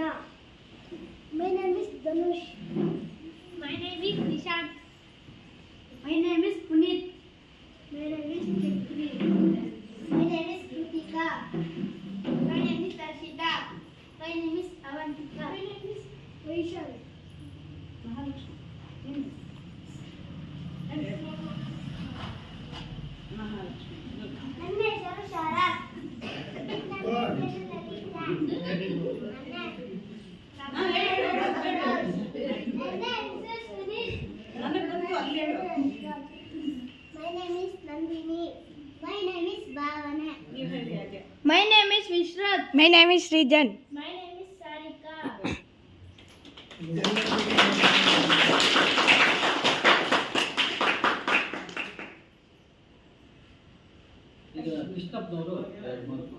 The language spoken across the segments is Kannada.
Krishna. My name is Dhanush. name is Vishrat. My name is Srijan. My name is Sarika. ಈಗ ಕೃಷ್ಣಪ್ಪನವರು ಎರಡು ಮಾತು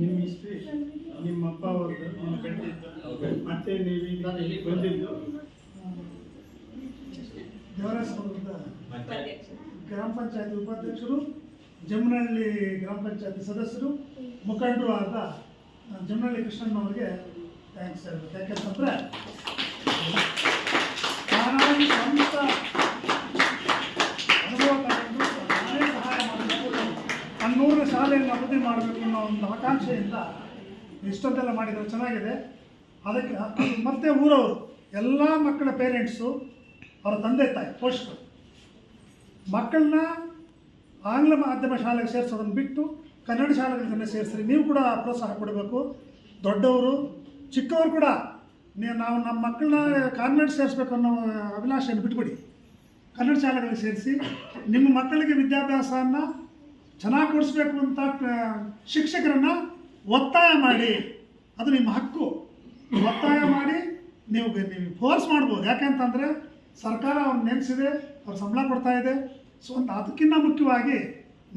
ನಿಮ್ಮ ಹಿಸ್ಟ್ರಿ ನಿಮ್ಮ ಅಪ್ಪ ಅವ್ರದ್ದು ನಿಮ್ಮ ಕಂಡಿದ್ದು ಮತ್ತೆ ನೀವು ಈಗ ದೇವರಾಜಪುರದ ಗ್ರಾಮ ಪಂಚಾಯತ್ ಉಪಾಧ್ಯಕ್ಷರು ಜಮನಹಳ್ಳಿ ಗ್ರಾಮ ಪಂಚಾಯತ್ ಸದಸ್ಯರು ಮುಖಂಡರು ಆದ ಜಮ್ಮನಹಳ್ಳಿ ಕೃಷ್ಣಣ್ಣವರಿಗೆ ಥ್ಯಾಂಕ್ಸ್ ಹೇಳ್ಬೇಕು. ಯಾಕೆಂತಂದ್ರೆ ನಾನಾಗಿ ಸ್ವಂತ ಅನುಭವ ತಗೊಂಡು ನಾನೇ ಸಹಾಯ ಮಾಡಬೇಕು ನನ್ನೂರಿನ ಶಾಲೆಯನ್ನು ಅಭಿವೃದ್ಧಿ ಮಾಡಬೇಕು ಅನ್ನೋ ಒಂದು ಆಕಾಂಕ್ಷೆಯಿಂದ ಇಷ್ಟೊಂದೆಲ್ಲ ಮಾಡಿದರೆ ಚೆನ್ನಾಗಿದೆ. ಅದಕ್ಕೆ ಮತ್ತೆ ಊರವರು ಎಲ್ಲ ಮಕ್ಕಳ ಪೇರೆಂಟ್ಸು ಅವರ ತಂದೆ ತಾಯಿ, ಪೋಷಕರು. ಮಕ್ಕಳನ್ನ ಆಂಗ್ಲ ಮಾಧ್ಯಮ ಶಾಲೆಗೆ ಸೇರಿಸೋದನ್ನು ಬಿಟ್ಟು ಕನ್ನಡ ಶಾಲೆಗಳನ್ನ ಸೇರಿಸ್ರಿ ನೀವು ಕೂಡ ಪ್ರೋತ್ಸಾಹ ಕೊಡಬೇಕು. ದೊಡ್ಡವರು, ಚಿಕ್ಕವರು ಕೂಡ ನೀವು ನಾವು ನಮ್ಮ ಮಕ್ಕಳನ್ನ ಕಾನ್ವೆಂಟ್ ಸೇರಿಸ್ಬೇಕು ಅನ್ನೋ ಅಭಿಲಾಷೆಯನ್ನು ಬಿಟ್ಬಿಡಿ. ಕನ್ನಡ ಶಾಲೆಗಳಿಗೆ ಸೇರಿಸಿ ನಿಮ್ಮ ಮಕ್ಕಳಿಗೆ ವಿದ್ಯಾಭ್ಯಾಸವನ್ನು ಚೆನ್ನಾಗಿ ಕೊಡಿಸ್ಬೇಕು ಅಂತ ಶಿಕ್ಷಕರನ್ನು ಶಿಕ್ಷಕರನ್ನ ಒತ್ತಾಯ ಮಾಡಿ. ಅದು ನಿಮ್ಮ ಹಕ್ಕು. ಒತ್ತಾಯ ಮಾಡಿ ನೀವು ನೀವು ಫೋರ್ಸ್ ಮಾಡ್ಬೋದು. ಯಾಕೆಂತಂದರೆ ಸರ್ಕಾರ ಅವ್ರನ್ನ ನೇಮಿಸಿದೆ ಅವ್ರ ಸಂಬಳ ಕೊಡ್ತಾ ಇದೆ. ಸೊ ಒಂದು ಅದಕ್ಕಿಂತ ಮುಖ್ಯವಾಗಿ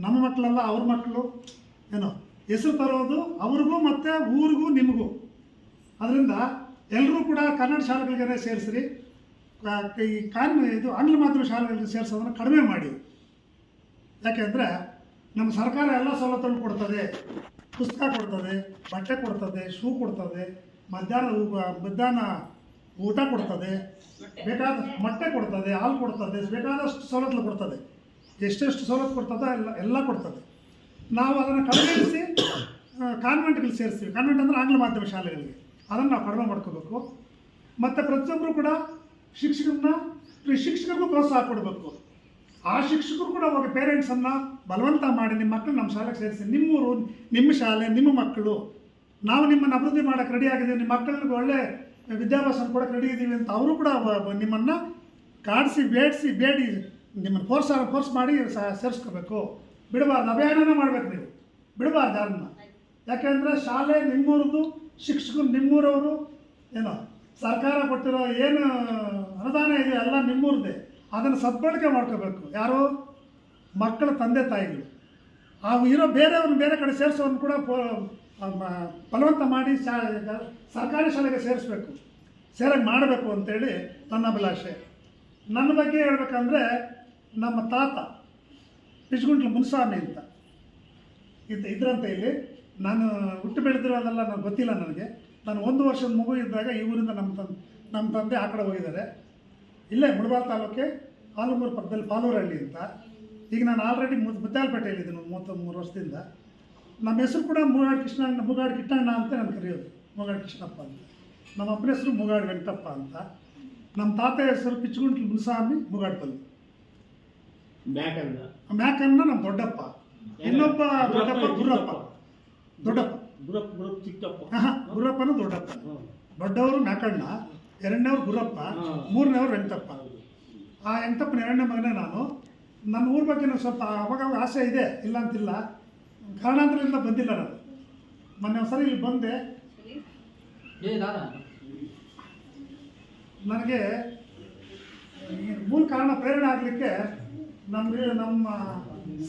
ನಮ್ಮ ಮಕ್ಕಳಲ್ಲ ಅವ್ರ ಮಕ್ಕಳು ಏನೋ, ಹೆಸರು ತರೋದು ಅವ್ರಿಗೂ ಮತ್ತು ಊರಿಗೂ ನಿಮಗೂ. ಅದರಿಂದ ಎಲ್ಲರೂ ಕೂಡ ಕನ್ನಡ ಶಾಲೆಗಳಿಗೆ ಸೇರಿಸ್ರಿ. ಈ ಕಾನ್, ಇದು ಆಂಗ್ಲ ಮಾಧ್ಯಮ ಶಾಲೆಗಳಿಗೆ ಸೇರಿಸೋದನ್ನು ಕಡಿಮೆ ಮಾಡಿ. ಯಾಕೆಂದರೆ ನಮ್ಮ ಸರ್ಕಾರ ಎಲ್ಲ ಸವಲತ್ತುಗಳು ಕೊಡ್ತದೆ. ಪುಸ್ತಕ ಕೊಡ್ತದೆ, ಬಟ್ಟೆ ಕೊಡ್ತದೆ, ಶೂ ಕೊಡ್ತದೆ, ಮಧ್ಯಾಹ್ನ ಮಧ್ಯಾಹ್ನ ಊಟ ಕೊಡ್ತದೆ, ಬೇಕಾದ ಮೊಟ್ಟೆ ಕೊಡ್ತದೆ, ಹಾಲು ಕೊಡ್ತದೆ, ಬೇಕಾದಷ್ಟು ಸವಲತ್ತು ಕೊಡ್ತದೆ. ಎಷ್ಟೆಷ್ಟು ಸವಲತ್ತು ಕೊಡ್ತದೆ ಎಲ್ಲ ಎಲ್ಲ ಕೊಡ್ತದೆ. ನಾವು ಅದನ್ನು ಕಡಿಮೆಗೊಳಿಸಿ ಕಾನ್ವೆಂಟ್ಗಳಿಗೆ ಸೇರಿಸ್ತೀವಿ. ಕಾನ್ವೆಂಟ್ ಅಂದರೆ ಆಂಗ್ಲ ಮಾಧ್ಯಮ ಶಾಲೆಗಳಿಗೆ. ಅದನ್ನು ನಾವು ಕಡಿಮೆ ಮಾಡ್ಕೋಬೇಕು. ಮತ್ತು ಪ್ರತಿಯೊಬ್ಬರು ಕೂಡ ಶಿಕ್ಷಕರನ್ನ, ಶಿಕ್ಷಕರಿಗೂ ಪ್ರೋತ್ಸಾಹ ಕೊಡಬೇಕು. ಆ ಶಿಕ್ಷಕರು ಕೂಡ ಅವಾಗ ಪೇರೆಂಟ್ಸನ್ನು ಬಲವಂತ ಮಾಡಿ ನಿಮ್ಮ ಮಕ್ಕಳು ನಮ್ಮ ಶಾಲೆಗೆ ಸೇರಿಸಿ. ನಿಮ್ಮೂರು, ನಿಮ್ಮ ಶಾಲೆ, ನಿಮ್ಮ ಮಕ್ಕಳು. ನಾವು ನಿಮ್ಮನ್ನು ಅಭಿವೃದ್ಧಿ ಮಾಡೋಕ್ಕೆ ರೆಡಿ ನಿಮ್ಮ ಮಕ್ಕಳಿಗೆ ಒಳ್ಳೆ ವಿದ್ಯಾಭ್ಯಾಸ ಕೂಡ ರೆಡಿ ಇದ್ದೀವಿ ಅಂತ ಅವರು ಕೂಡ ನಿಮ್ಮನ್ನು ಕಾಡಿಸಿ, ಬೇಡಿಸಿ, ಬೇಡಿ, ನಿಮ್ಮನ್ನು ಫೋರ್ಸ್ ಫೋರ್ಸ್ ಮಾಡಿ ಸೇರಿಸ್ಕೋಬೇಕು. ಬಿಡಬಾರ್ದು, ಅಭಿಯಾನನೇ ಮಾಡಬೇಕು ನೀವು. ಬಿಡಬಾರ್ದು ಯಾರನ್ನ. ಯಾಕೆಂದರೆ ಶಾಲೆ ನಿಮ್ಮೂರದು ಶಿಕ್ಷಕರು ನಿಮ್ಮೂರವರು, ಏನೋ, ಸರ್ಕಾರ ಕೊಟ್ಟಿರೋ ಏನು ಅನುದಾನ ಇದೆ, ಎಲ್ಲ ನಿಮ್ಮೂರದೇ ಅದನ್ನು ಸದ್ಬಳಕೆ ಮಾಡ್ಕೋಬೇಕು. ಯಾರು? ಮಕ್ಕಳ ತಂದೆ ತಾಯಿಗಳು. ಆ ಇರೋ ಬೇರೆಯವ್ರನ್ನ ಬೇರೆ ಕಡೆ ಸೇರಿಸೋನು ಕೂಡ ಬಲವಂತ ಮಾಡಿ ಸರ್ಕಾರಿ ಶಾಲೆಗೆ ಸೇರಿಸ್ಬೇಕು. ಸೇರಂಗೆ ಮಾಡಬೇಕು ಅಂತೇಳಿ ನನ್ನ ಅಭಿಲಾಷೆ. ನನ್ನ ಬಗ್ಗೆ ಹೇಳ್ಬೇಕಂದ್ರೆ ನಮ್ಮ ತಾತ ಪಿಚ್ಗುಂಟ್ಲ ಮುನ್ಸ್ವಾಮಿ ಅಂತ. ಇದ್ದ ಇದ್ರಂತ ಇಲ್ಲಿ. ನಾನು ಹುಟ್ಟು ಬೆಳೆದಿರೋದೆಲ್ಲ ನನಗೆ ಗೊತ್ತಿಲ್ಲ ನನಗೆ. ನಾನು ಒಂದು ವರ್ಷದ ಮಗು ಇದ್ದಾಗ ಈ ಊರಿಂದ ನಮ್ಮ ತಂದೆ ನಮ್ಮ ತಂದೆ ಆ ಕಡೆ ಹೋಗಿದ್ದಾರೆ. ಇಲ್ಲೇ ಮುಳಬಾಲ್ ತಾಲೂಕೆ ಆಲೂರು ಪಕ್ಕದಲ್ಲಿ ಪಾಲೂರಹಳ್ಳಿ ಅಂತ. ಈಗ ನಾನು ಆಲ್ರೆಡಿ ಮುದ್ ಮುದ್ದಾಲ್ಪೇಟೆಯಲ್ಲಿದ್ದೀನಿ ಮೂವತ್ತೊಂದು ಮೂವತ್ತ ಮೂರು ವರ್ಷದಿಂದ. ನಮ್ಮ ಹೆಸರು ಕೂಡ ಮೂಗಾಡ್ ಕೃಷ್ಣ ಮುಗಾಡ್ ಕಿಟ್ಟಣ್ಣ ಅಂತ ನಾನು ಕರೆಯೋದು ಮುಗಾಡ್ ಕೃಷ್ಣಪ್ಪ ಅಂತ. ನಮ್ಮ ಅಪ್ಪನ ಹೆಸರು ಮುಗಾಡ್ ವೆಂಕಟಪ್ಪ ಅಂತ. ನಮ್ಮ ತಾತ ಹೆಸರು ಪಿಚ್ಚುಗುಂಟ್ಲು ಮುನ್ಸ್ವಾಮಿ ಮುಗಾಡ್ಪಲ್ಲಿ ಮ್ಯಾಕನ್ನ ನಮ್ಮ ದೊಡ್ಡಪ್ಪ. ಇನ್ನೊಬ್ಬ ದೊಡ್ಡಪ್ಪ ಗುರಪ್ಪ. ದೊಡ್ಡಪ್ಪ. ಗುರಪ್ಪನ ದೊಡ್ಡಪ್ಪ. ದೊಡ್ಡವರು ಮ್ಯಾಕಣ್ಣ ಎರಡನೇವ್ರು ಗುರಪ್ಪ. ಮೂರನೇವ್ರು ವೆಂಕಟಪ್ಪ. ಆ ವೆಂಕಟಪ್ಪನ ಎರಡನೇ ಮಗನೇ ನಾನು. ನನ್ನ ಊರ ಬಗ್ಗೆ ನನಗೆ ಸ್ವಲ್ಪ ಅವಾಗ ಅವಾಗ ಆಸೆ ಇದೆ ಇಲ್ಲ ಅಂತಿಲ್ಲ. ಕಾರಣಾಂತರದಿಂದ ಬಂದಿಲ್ಲ ನಾನು. ಮೊನ್ನೆ ಒಂದ್ಸರಿ ಇಲ್ಲಿ ಬಂದೆ. ನನಗೆ ಮೂಲ ಕಾರಣ ಪ್ರೇರಣೆ ಆಗಲಿಕ್ಕೆ ನಮ್ಮ ನಮ್ಮ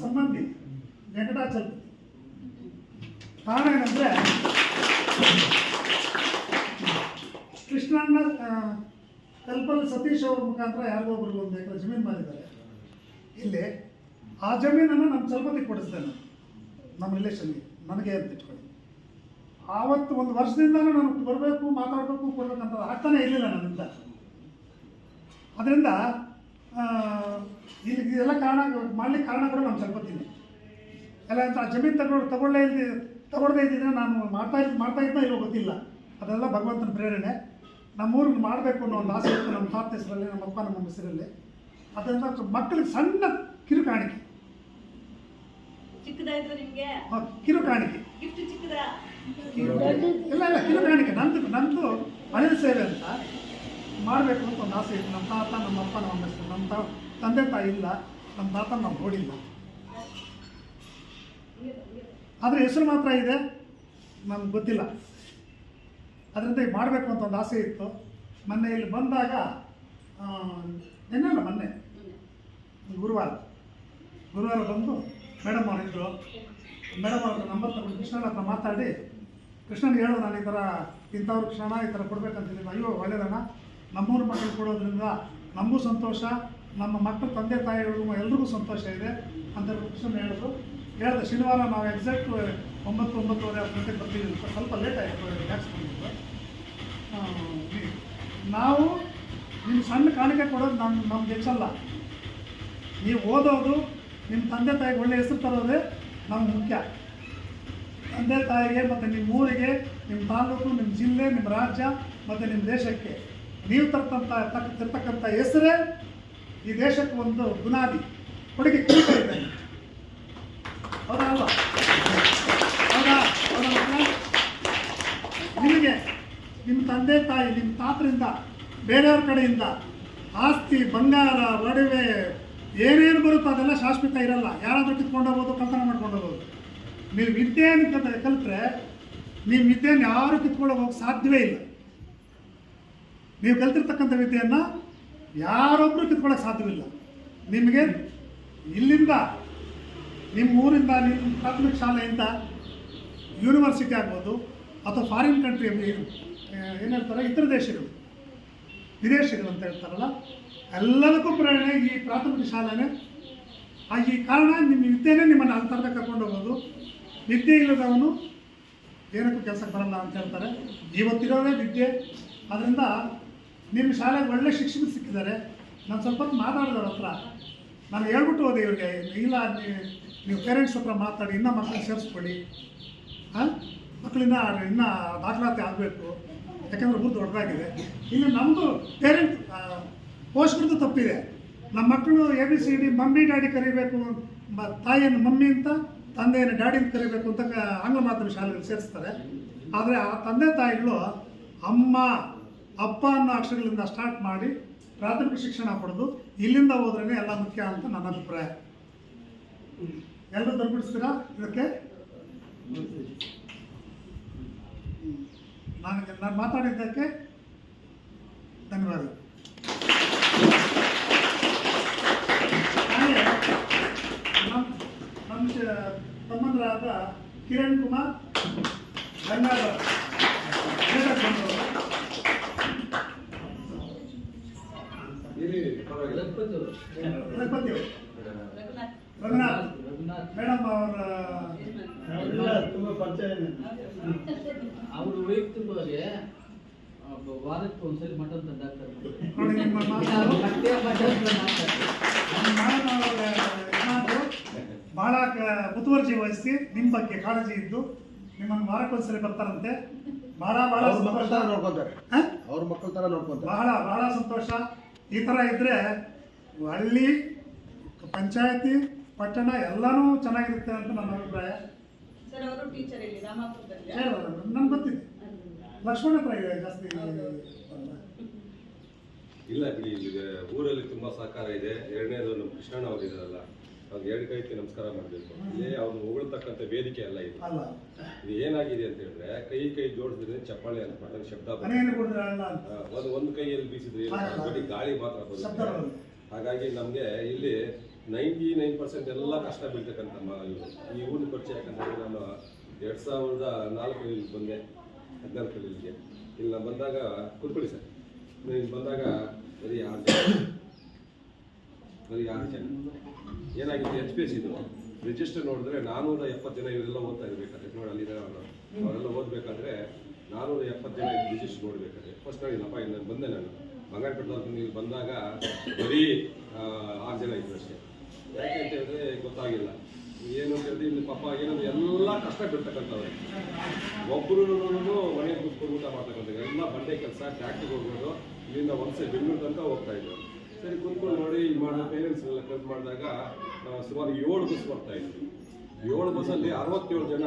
ಸಂಬಂಧಿ ವೆಂಕಟಾಚಲ್. ಕಾರಣ ಏನಂದರೆ ಕೃಷ್ಣಣ್ಣ ಕಲ್ಪಲ್ ಸತೀಶ್ ಅವ್ರ ಮುಖಾಂತರ ಯಾರಿಗೋ ಒಬ್ರಿಗೆ ಒಂದು ಎಕರೆ ಜಮೀನು ಮಾಡಿದ್ದಾರೆ. ಇಲ್ಲಿ ಆ ಜಮೀನನ್ನು ನಮ್ಮ ಚಲಪತಿ ಕೊಡಿಸ್ದೆ ನಾನು ನಮ್ಮ ರಿಲೇಷನ್ಗೆ ನನಗೆ ಅಂತ ಇಟ್ಕೊಳ್ಳಿ. ಆವತ್ತು ಒಂದು ವರ್ಷದಿಂದಲೂ ನಾನು ಬರಬೇಕು, ಮಾತಾಡಬೇಕು ಕೊಡಬೇಕಂತ ಆಗ್ತಾನೆ ಇರಲಿಲ್ಲ ನನ್ನಿಂದ. ಅದರಿಂದ ಇಲ್ಲಿ ಇದೆಲ್ಲ ಕಾರಣ, ಮಾಡಲಿಕ್ಕೆ ಕಾರಣ ಕೂಡ ಸ್ವಲ್ಪ ಚಲಪತಿನೇ ಎಲ್ಲ ಅಂತ ಆ ಜಮೀನು ತಗೊಂಡು ತಗೊಳ್ಳೇ ಇಲ್ದಿ ತಗೊಳ್ಳದೇ ಇದ್ದಿದ್ರೆ ನಾನು ಮಾಡ್ತಾ ಇದ್ದು ಮಾಡ್ತಾ ಇದ್ದ ಇಲ್ಲೋ ಗೊತ್ತಿಲ್ಲ. ಅದೆಲ್ಲ ಭಗವಂತನ ಪ್ರೇರಣೆ. ನಮ್ಮೂರಿಗೆ ಮಾಡಬೇಕು ಅನ್ನೋ ಒಂದು ಆಸೆ ಇತ್ತು ನಮ್ಮ ತಾತ ಹೆಸರಲ್ಲಿ, ನಮ್ಮ ಅಪ್ಪ, ನಮ್ಮ ಹೆಸರಲ್ಲಿ. ಅದರಿಂದ ಮಕ್ಕಳಿಗೆ ಸಣ್ಣ ಕಿರು ಕಾಣಿಕೆ ಚಿಕ್ಕದಾಯ್ತು ನಿಮ್ಗೆ? ಕಿರು ಕಾಣಿಕೆ. ಗಿಫ್ಟ್ ಚಿಕ್ಕದ? ಇಲ್ಲ ಇಲ್ಲ ಕಿರು ಕಾಣಿಕೆ. ನಂದು ನಂದು ಮನೆ ಸೇವೆ ಅಂತ ಮಾಡಬೇಕು ಅಂತ ಒಂದು ಆಸೆ ಇತ್ತು. ನಮ್ಮ ತಾತ ನಮ್ಮ ಅಪ್ಪ ನಮ್ಮ ಹೆಸರು ನಮ್ಮ ತಾ ತಂದೆ ತಾಯಿ ಇಲ್ಲ. ನಮ್ಮ ತಾತ ನಾವು ನೋಡಿಲ್ಲ. ಆದರೆ ಹೆಸರು ಮಾತ್ರ ಇದೆ. ನಮ್ಗೆ ಗೊತ್ತಿಲ್ಲ. ಅದರಿಂದ ಈಗ ಮಾಡಬೇಕು ಅಂತ ಒಂದು ಆಸೆ ಇತ್ತು. ಮೊನ್ನೆ ಇಲ್ಲಿ ಬಂದಾಗ ಆ, ನಿನ್ನೆ ಅಲ್ಲ ಮೊನ್ನೆ. ಗುರುವಾರ. ಗುರುವಾರ ಬಂದು ಮೇಡಮ್ ಅವರಿದ್ದರು ಮೇಡಮ್ ಅವ್ರ ನಂಬರ್ ತಗೊಂಡು ಕೃಷ್ಣನ ಹತ್ರ ಮಾತಾಡಿ. ಕೃಷ್ಣನಿಗೆ ಹೇಳು ನಾನು ಈ ಥರ ಇಂಥವ್ರು ಕ್ಷಣ ಈ ಥರ ಕೊಡ್ಬೇಕಂತಿದ್ದೀನಿ. ಅಯ್ಯೋ, ಒಳ್ಳೇದಣ್ಣ. ನಮ್ಮೂರು ಮಕ್ಕಳು ಕೊಡೋದ್ರಿಂದ ನಮಗೂ ಸಂತೋಷ, ನಮ್ಮ ಮಕ್ಕಳ ತಂದೆ ತಾಯಿಗಳಿಗೂ ಎಲ್ರಿಗೂ ಸಂತೋಷ ಇದೆ ಅಂತ ಕೃಷ್ಣನ್ ಹೇಳಿದ್ರು. ಹೇಳಿದೆ ಶನಿವಾರ ನಾವು ಎಕ್ಸಾಕ್ಟ್ ಒಂಬತ್ತು ಒಂಬತ್ತುವರೆ ಹತ್ತು ಗಂಟೆಗೆ ಬರ್ತೀವಿ ಸ್ವಲ್ಪ ಲೇಟ್ ಆಯಿತು ರಿಲ್ಯಾಕ್ಸ್ ಬಂದಿದ್ದು ನಾವು ನಿಮ್ಮ ಸಣ್ಣ ಕಾಣಿಕೆ ಕೊಡೋದು ನಮ್ಮ ನಮ್ಗೆ ಹೆಚ್ಚಲ್ಲ. ನೀವು ಓದೋದು ನಿಮ್ಮ ತಂದೆ ತಾಯಿಗೆ ಒಳ್ಳೆ ಹೆಸರು ತರೋದೇ ನಮ್ಗೆ ಮುಖ್ಯ. ತಂದೆ ತಾಯಿಗೆ ಮತ್ತು ನಿಮ್ಮ ಊರಿಗೆ ನಿಮ್ಮ ತಾಲೂಕು ನಿಮ್ಮ ಜಿಲ್ಲೆ ನಿಮ್ಮ ರಾಜ್ಯ ಮತ್ತು ನಿಮ್ಮ ದೇಶಕ್ಕೆ. ನೀವು ತರ್ತಂಥ ತಕ್ಕ ತರ್ತಕ್ಕಂಥ ಹೆಸರೇ ಈ ದೇಶಕ್ಕೆ ಒಂದು ಬುನಾದಿ. ಕೊಡುಗೆ ಕಿರೀಟ ಇದೆ ನಿಮಗೆ ನಿಮ್ಮ ತಂದೆ ತಾಯಿ ನಿಮ್ಮ ತಾತರಿಂದ, ಬೇರೆಯವ್ರ ಕಡೆಯಿಂದ ಆಸ್ತಿ, ಬಂಗಾರ, ಒಡವೆ ಏನೇನು ಬರುತ್ತೋ ಅದೆಲ್ಲ ಶಾಶ್ವತ ಇರಲ್ಲ. ಯಾರಾದರೂ ಕಿತ್ಕೊಂಡು ಹೋಗೋದು ಕಲ್ತನ ಮಾಡ್ಕೊಂಡು ನೀವು ವಿದ್ಯೆಯನ್ನು ಕಲ್ ಕಲಿತ್ರೆ ನಿಮ್ಮ ವಿದ್ಯೆಯನ್ನು ಯಾರು ಕಿತ್ಕೊಂಡು ಹೋಗಕ್ಕೆ ಸಾಧ್ಯವೇ ಇಲ್ಲ. ನೀವು ಕಲ್ತಿರ್ತಕ್ಕಂಥ ವಿದ್ಯೆಯನ್ನು ಯಾರೊಬ್ಬರು ಕಿತ್ಕೊಳ್ಳೋಕೆ ಸಾಧ್ಯವಿಲ್ಲ. ನಿಮಗೆ ಇಲ್ಲಿಂದ, ನಿಮ್ಮ ಊರಿಂದ, ನಿಮ್ಮ ಪ್ರಾಥಮಿಕ ಶಾಲೆಯಿಂದ ಯೂನಿವರ್ಸಿಟಿ ಆಗ್ಬೋದು ಅಥವಾ ಫಾರಿನ್ ಕಂಟ್ರಿ ಏನು ಹೇಳ್ತಾರೆ, ಇತರ ದೇಶಗಳು. ವಿದೇಶಗಳು ಅಂತ ಹೇಳ್ತಾರಲ್ಲ, ಎಲ್ಲದಕ್ಕೂ ಪ್ರೇರಣೆ ಈ ಪ್ರಾಥಮಿಕ ಶಾಲೆನೇ. ಆ ಈ ಕಾರಣ ನಿಮ್ಮ ವಿದ್ಯೆನೇ ನಿಮ್ಮನ್ನು ಅಂತರ್ಧ ಕರ್ಕೊಂಡು ಹೋಗೋದು. ವಿದ್ಯೆ ಇಲ್ಲದವನು ಏನಕ್ಕೂ ಕೆಲಸಕ್ಕೆ ಬರಲ್ಲ ಅಂತ ಹೇಳ್ತಾರೆ. ಇವತ್ತಿರೋದೇ ವಿದ್ಯೆ. ಅದರಿಂದ ನಿಮ್ಮ ಶಾಲೆಗೆ ಒಳ್ಳೆ ಶಿಕ್ಷಣ ಸಿಕ್ಕಿದ್ದಾರೆ. ನಾನು ಸ್ವಲ್ಪ ಹೊತ್ತು ಮಾತಾಡಿದವ್ರ ಹತ್ರ. ನಾನು ಹೇಳ್ಬಿಟ್ಟು ಹೋದೆ ಇವ್ರಿಗೆ, ಇಲ್ಲ ನೀವು- ನೀವು ಪೇರೆಂಟ್ಸ್ ಹತ್ರ ಮಾತಾಡಿ, ಇನ್ನೂ ಮಕ್ಕಳು ಸೇರಿಸ್ಕೊಳ್ಳಿ. ಹಾಂ ಮಕ್ಕಳಿಂದ ಇನ್ನೂ ದಾಖಲಾತಿ ಆಗಬೇಕು. ಯಾಕಂದರೆ ಮುಂದೆ ದೊಡ್ಡದಾಗಿದೆ. ಇಲ್ಲಿ ನಮ್ಮದು ಪೇರೆಂಟ್ ಪೋಷಕರದ್ದು ತಪ್ಪಿದೆ. ನಮ್ಮ ಮಕ್ಕಳು A B C D mummy, daddy ಕರಿಬೇಕು ತಾಯಿಯನ್ನು ಮಮ್ಮಿ ಅಂತ, ತಂದೆಯನ್ನು ಡ್ಯಾಡಿ ಅಂತ ಕರಿಬೇಕು ಅಂತ ಆಂಗ್ಲ ಮಾಧ್ಯಮ ಶಾಲೆಯಲ್ಲಿ ಸೇರಿಸ್ತಾರೆ. ಆದರೆ ಆ ತಂದೆ ತಾಯಿಗಳು ಅಮ್ಮ, ಅಪ್ಪ ಅನ್ನೋ ಅಕ್ಷರಗಳಿಂದ ಸ್ಟಾರ್ಟ್ ಮಾಡಿ ಪ್ರಾಥಮಿಕ ಶಿಕ್ಷಣ ಪಡೆದು ಇಲ್ಲಿಂದ ಹೋದ್ರೇ ಎಲ್ಲ ಮುಖ್ಯ ಅಂತ ನನ್ನ ಅಭಿಪ್ರಾಯ. ಎಲ್ಲರೂ ತಲುಪಿಸ್ತೀರಾ ಇದಕ್ಕೆ? ನಾನು ನಾನು ಮಾತಾಡಿದ್ದಕ್ಕೆ ಧನ್ಯವಾದ ನಮ್ಮ ನಮ್ಮ ತಮ್ಮಂದರಾದ ಕಿರಣ್ ಕುಮಾರ್ ಅವರು. ರಘುಪತಿ. ರಘುನಾಥ್. ಮೇಡಮ್ ಅವರ ತುಂಬ ಪರಿಚಯ ಇದೆ. ಅವರು ವೈಯಕ್ತಿಕವಾಗಿ ಒಬ್ಬ ವಾರಕ್ಕೆ ಒಂದ್ಸರಿ ಮಟನ್ ತಂದಾಕ್ತಾರೆ ಬಹಳ ಕ- ಮುತುವರ್ಜಿ ವಹಿಸಿ ನಿಮ್ಮ ಬಗ್ಗೆ ಕಾಳಜಿ ಇದ್ದು ನಿಮ್ಮನ್ನು ವಾರಕ್ಕೊಂದ್ಸರಿ ಬರ್ತಾರಂತೆ. ಬಹಳ ಬಹಳ ಅವ್ರ ಮಕ್ಕಳ ಸಂತೋಷ. ತರ ನೋಡ್ಕೊಂತಾರೆ. ಅವ್ರ ಮಕ್ಕಳ ತರ ನೋಡ್ಕೊಂತಾರೆ. ಬಹಳ ಬಹಳ ಸಂತೋಷ. ಈ ಥರ ಇದ್ರೆ ಹಳ್ಳಿ ಪಂಚಾಯತಿ ಪಟ್ಟಣ ಎಲ್ಲನೂ ಚೆನ್ನಾಗಿರುತ್ತೆ ಅಂತ ನನ್ನ ಅಭಿಪ್ರಾಯ. ಸರ್ ಅವರು ಟೀಚರ್ ಇಲ್ಲಿ ರಾಮಾಪುರದಲ್ಲಿ. ನನ್ಗೆ ಗೊತ್ತಿದೆ ಲಕ್ಷ್ಮಣ ಹತ್ರ ಇದೆ ಜಾಸ್ತಿ. ಇಲ್ಲ ಬಿಡಿ ಇಲ್ಲಿ ಊರಲ್ಲಿ ತುಂಬಾ ಸಹಕಾರ ಇದೆ. ಎರಡನೇದು ನಮ್ಮ ಕೃಷ್ಣಣ್ಣ ಅವರು ಇದಾರಲ್ಲ ಅವ್ರಿಗೆ ಎರಡು ಕೈಗೆ ನಮಸ್ಕಾರ ಮಾಡಬೇಕು. ಇಲ್ಲೇ ಅವ್ರು ಹೊಗಳ್ತಕ್ಕಂಥ ವೇದಿಕೆ ಅಲ್ಲ ಇದು. ಇದು ಏನಾಗಿದೆ ಅಂತ ಹೇಳಿದ್ರೆ ಕೈ ಕೈ ಜೋಡಿಸಿದ್ರೆ ಚಪ್ಪಾಳೆ ಅಂತ ಪಟ್ಟಣ ಶಬ್ದ ಒಂದು ಒಂದು ಕೈಯಲ್ಲಿ ಬೀಸಿದ್ರೆ ಗಾಳಿ ಮಾತ್ರ ಬರುತ್ತೆ. ಹಾಗಾಗಿ ನಮಗೆ ಇಲ್ಲಿ ನೈಂಟಿ ನೈನ್ ಪರ್ಸೆಂಟ್ ಎಲ್ಲ ಕಷ್ಟ ಬೀಳ್ತಕ್ಕಂಥ ಇವರು. ಈ ಊರಿನ ಪರಿಚಯ ಯಾಕಂದರೆ ನಾನು ಎರಡು ಸಾವಿರದ ನಾಲ್ಕರಲ್ಲಿ ಬಂದೆ ಹದಿನಾಲ್ಕು ಇಲ್ಲಿಗೆ. ಇಲ್ಲಿ ನಾನು ಬಂದಾಗ ಕೂತ್ಕೊಳ್ಳಿ ಸರ್. ನಾನು ಇಲ್ಲಿ ಬಂದಾಗ ಬರೀ ಆರು ಜನ. ಬರೀ ಆರು ಜನ. ಏನಾಗಿದೆ ಎಚ್ ಪಿ ಎಸ್ ಇದು? ರಿಜಿಸ್ಟರ್ ನೋಡಿದ್ರೆ ನಾನೂರ ಎಪ್ಪತ್ತು ಜನ ಇವರೆಲ್ಲ ಓದ್ತಾ ಇರಬೇಕಾದ್ರೆ, ನೋಡಿ ಅಲ್ಲಿದ್ದಾರೆ ಅವರು. ಅವರೆಲ್ಲ ಓದಬೇಕಾದ್ರೆ ನಾನ್ನೂರ ಎಪ್ಪತ್ತು ಜನ ರಿಜಿಸ್ಟರ್ ನೋಡಬೇಕಾದ್ರೆ. ಫಸ್ಟ್ ಇಲ್ಲಪ್ಪ, ಇಲ್ಲಿ ನಾನು ಬಂದೆ ನಾನು. ಬಂಗಾರಪೇಟೆ ಇಲ್ಲಿ ಬಂದಾಗ ಬರೀ ಆರು ಜನ ಇದ್ರು ಅಷ್ಟೇ. ಯಾಕೆ ಅಂತ ಹೇಳಿದ್ರೆ ಗೊತ್ತಾಗಿಲ್ಲ. ಏನು ಅಂತ ಹೇಳಿದ್ರೆ ಇಲ್ಲಿ ಪಾಪ ಏನಂದ್ರೆ ಎಲ್ಲ ಕಷ್ಟ ಬಿಡ್ತಕ್ಕಂಥವ್ರು. ಒಬ್ಬರು ಮನೆಗೆ ಕೂತ್ಕೊಂಡು ಊಟ ಮಾಡ್ತಕ್ಕಂಥ ಎಲ್ಲ ಬಂಡೆ ಕೆಲಸ ಟ್ಯಾಕ್ಟಿಗೆ ಹೋಗ್ಬೋದು. ಇಲ್ಲಿಂದ ಒಂದ್ಸೆ ಬೆಂಗಳೂರು ತನಕ ಹೋಗ್ತಾ ಇದ್ರು ಸರಿ, ಕೂತ್ಕೊಂಡು ನೋಡಿ ಇದು ಮಾಡೋ ಪೇರೆಂಟ್ಸ್ ಎಲ್ಲ ಕಲ್ತು ಮಾಡಿದಾಗ ಸುಮಾರು ಏಳು ಬಸ್ ಬರ್ತಾ ಇದ್ರು ಏಳು ಬಸ್ಸಲ್ಲಿ ಅರವತ್ತೇಳು ಜನ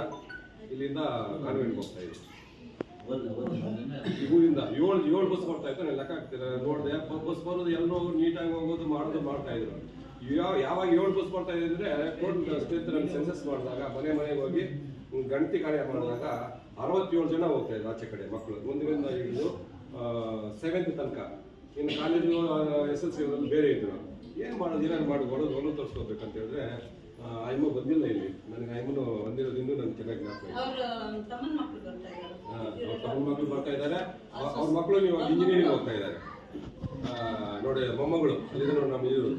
ಇಲ್ಲಿಂದ ಕಾನ್ವೆಂಟ್ಗೆ ಹೋಗ್ತಾ ಇದ್ರು. ಊರಿಂದ ಏಳು ಏಳು ಬಸ್ ಬರ್ತಾ ಇತ್ತು. ಲೆಕ್ಕ ಹಾಕ್ತಿಲ್ಲ, ನೋಡಿದೆ ಬಸ್ ಬರೋದು ಎಲ್ಲರೂ ನೀಟಾಗಿ ಹೋಗೋದು, ಮಾಡೋದು, ಮಾಡ್ತಾ ಇದ್ರು. ಯಾವಾಗ ಏಳು ಬಸ್ ಬರ್ತಾ ಇದೆ ಅಂದ್ರೆ ಕೋರ್ಟ್ ನಾನು ಸೆನ್ಸಸ್ ಮಾಡಿದಾಗ ಮನೆ ಮನೆಗೆ ಹೋಗಿ ಗಣತಿ ಕಾರ್ಯ ಮಾಡಿದಾಗ ಅರವತ್ತೇಳು ಜನ ಹೋಗ್ತಾ ಇದ್ರು ಆಚೆ ಕಡೆ ಮಕ್ಕಳು. ಒಂದರಿಂದ ಹಿಡಿದು ಸೆವೆಂತ್ ತನಕ. ಇನ್ನು ಕಾಲೇಜು ಎಸ್ ಎಲ್ ಸಿ ಬೇರೆ ಇದ್ರು. ಏನು ಮಾಡೋದು ಏನೇನು ಮಾಡಿ ಹೊಡೆದು ಹೊಲ ತೋರಿಸ್ಕೋಬೇಕಂತ ಹೇಳಿದ್ರೆ ಐಮ ಬಂದಿಲ್ಲ ಇಲ್ಲಿ. ನನಗೆ ಐಮನು ಬಂದಿರೋದಿಂದ ನನಗೆ ಚೆನ್ನಾಗಿ ಜ್ಞಾಪಕ. ಅವ್ರ ಇದ್ದಾರೆ. ತಮ್ಮ ಮಕ್ಕಳು ಬರ್ತಾ ಇದ್ದಾರೆ. ಅವ್ರ ಮಕ್ಕಳು ನೀವು ಇಂಜಿನಿಯರಿಂಗ್ ಹೋಗ್ತಾ ಇದ್ದಾರೆ. ನೋಡಿ ಮೊಮ್ಮಗಳು ಅಲ್ಲಿಂದ ನೋಡಿ ನಮ್ಮ ಇವರು.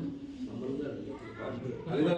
Bunlar yapıyor.